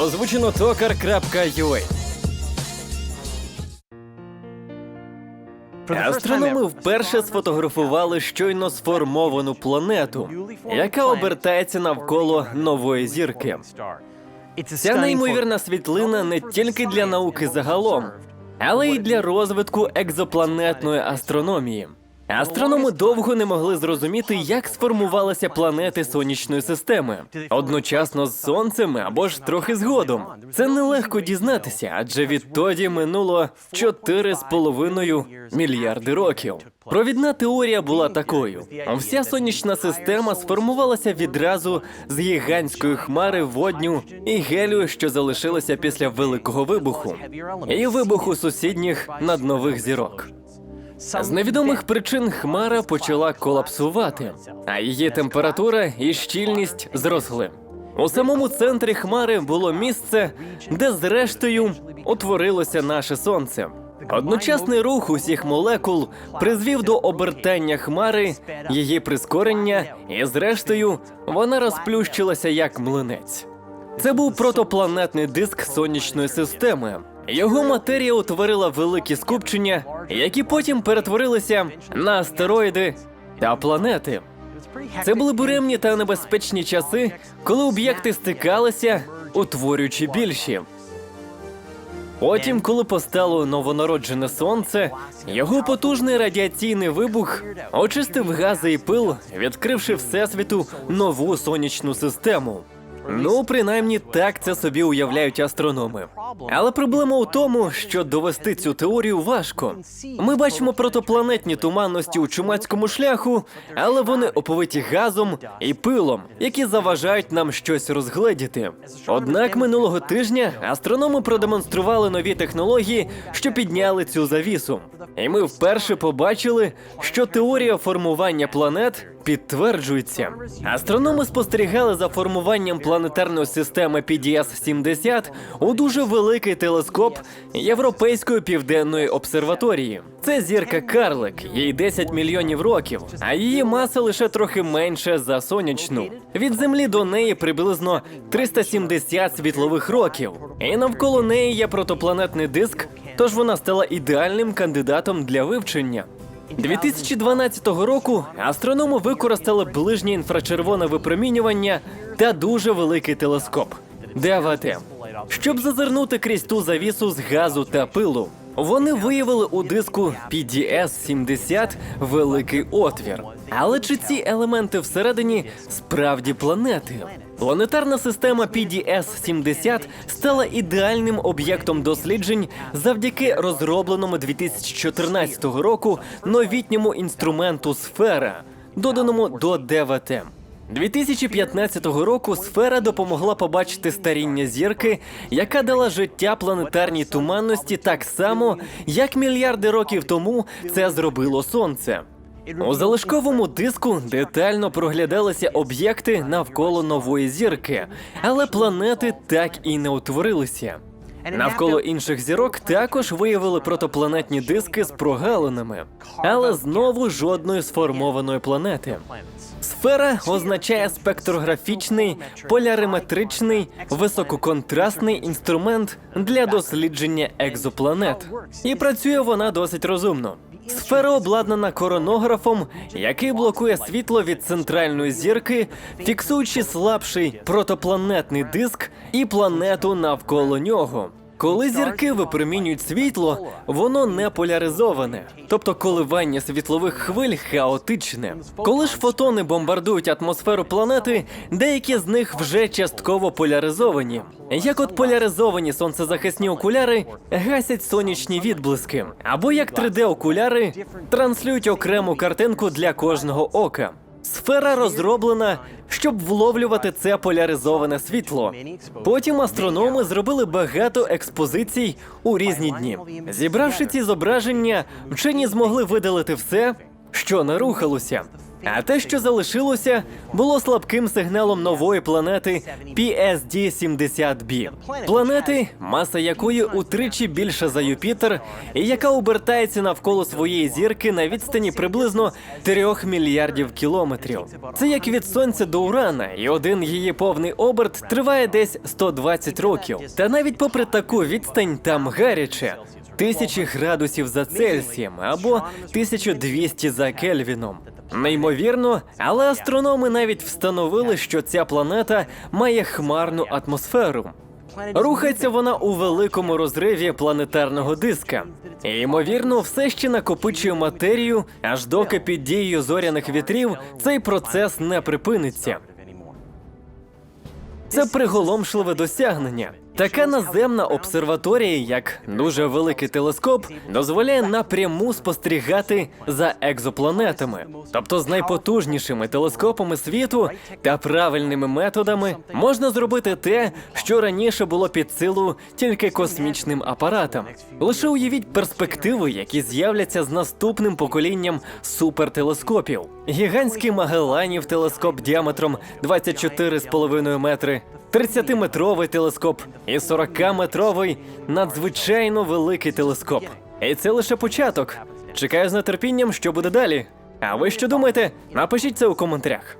Озвучено токар.ua Астрономи вперше сфотографували щойно сформовану планету, яка обертається навколо нової зірки. Ця неймовірна світлина не тільки для науки загалом, але й для розвитку екзопланетної астрономії. Астрономи довго не могли зрозуміти, як сформувалися планети сонячної системи одночасно з сонцем або ж трохи згодом. Це нелегко дізнатися, адже відтоді минуло 4,5 мільярди років. Провідна теорія була такою: вся сонячна система сформувалася відразу з гігантської хмари водню і гелію, що залишилися після великого вибуху, і вибуху сусідніх наднових зірок. З невідомих причин хмара почала колапсувати, а її температура і щільність зросли. У самому центрі хмари було місце, де зрештою утворилося наше сонце. Одночасний рух усіх молекул призвів до обертання хмари, її прискорення, і зрештою вона розплющилася як млинець. Це був протопланетний диск сонячної системи. Його матерія утворила великі скупчення, які потім перетворилися на астероїди та планети. Це були буремні та небезпечні часи, коли об'єкти стикалися, утворюючи більші. Потім, коли постало новонароджене сонце, його потужний радіаційний вибух очистив гази і пил, відкривши всесвіту нову сонячну систему. Ну, принаймні так це собі уявляють астрономи. Але проблема у тому, що довести цю теорію важко. Ми бачимо протопланетні туманності у чумацькому шляху, але вони оповиті газом і пилом, які заважають нам щось розгледіти. Однак минулого тижня астрономи продемонстрували нові технології, що підняли цю завісу. І ми вперше побачили, що теорія формування планет підтверджується. Астрономи спостерігали за формуванням планетарної системи PDS-70 у дуже великий телескоп Європейської південної обсерваторії. Це зірка Карлик, їй 10 мільйонів років, а її маса лише трохи менше за сонячну. Від землі до неї приблизно 370 світлових років, і навколо неї є протопланетний диск, тож вона стала ідеальним кандидатом для вивчення. 2012 року астрономи використали ближнє інфрачервоне випромінювання та дуже великий телескоп ДВТ, щоб зазирнути крізь ту завісу з газу та пилу. Вони виявили у диску PDS-70 великий отвір. Але чи ці елементи всередині справді планети? Планетарна система PDS-70 стала ідеальним об'єктом досліджень завдяки розробленому 2014 року новітньому інструменту Сфера, доданому до ДВТ. 2015 року сфера допомогла побачити старіння зірки, яка дала життя планетарній туманності так само, як мільярди років тому це зробило сонце. У залишковому диску детально проглядалися об'єкти навколо нової зірки, але планети так і не утворилися. Навколо інших зірок також виявили протопланетні диски з прогалинами, але знову жодної сформованої планети. Сфера означає спектрографічний, поляриметричний, висококонтрастний інструмент для дослідження екзопланет. І працює вона досить розумно. Сфера обладнана коронографом, який блокує світло від центральної зірки, фіксуючи слабший протопланетний диск і планету навколо нього. Коли зірки випромінюють світло, воно не поляризоване, тобто коливання світлових хвиль хаотичне. Коли ж фотони бомбардують атмосферу планети, деякі з них вже частково поляризовані. Як от поляризовані сонцезахисні окуляри гасять сонячні відблиски, або як 3D-окуляри транслюють окрему картинку для кожного ока. Сфера розроблена, щоб вловлювати це поляризоване світло. Потім астрономи зробили багато експозицій у різні дні. Зібравши ці зображення, вчені змогли видалити все, що не рухалося. А те, що залишилося, було слабким сигналом нової планети PSD-70b. Планети, маса якої утричі більша за Юпітер, і яка обертається навколо своєї зірки на відстані приблизно 3 мільярдів кілометрів. Це як від сонця до Урана, і один її повний оберт триває десь 120 років. Та навіть попри таку відстань там гаряче. Тисячі градусів за Цельсієм або 1200 за Кельвіном. Неймовірно, але астрономи навіть встановили, що ця планета має хмарну атмосферу. Рухається вона у великому розриві планетарного диска. І, ймовірно, все ще накопичує матерію, аж доки під дією зоряних вітрів цей процес не припиниться. Це приголомшливе досягнення. Така наземна обсерваторія, як дуже великий телескоп, дозволяє напряму спостерігати за екзопланетами. Тобто, з найпотужнішими телескопами світу та правильними методами можна зробити те, що раніше було під силу тільки космічним апаратам. Лише уявіть перспективи, які з'являться з наступним поколінням супертелескопів. Гігантський Магелланів телескоп діаметром 24,5 метри, 30-метровий телескоп і 40-метровий надзвичайно великий телескоп. І це лише початок. Чекаю з нетерпінням, що буде далі. А ви що думаєте? Напишіть це у коментарях.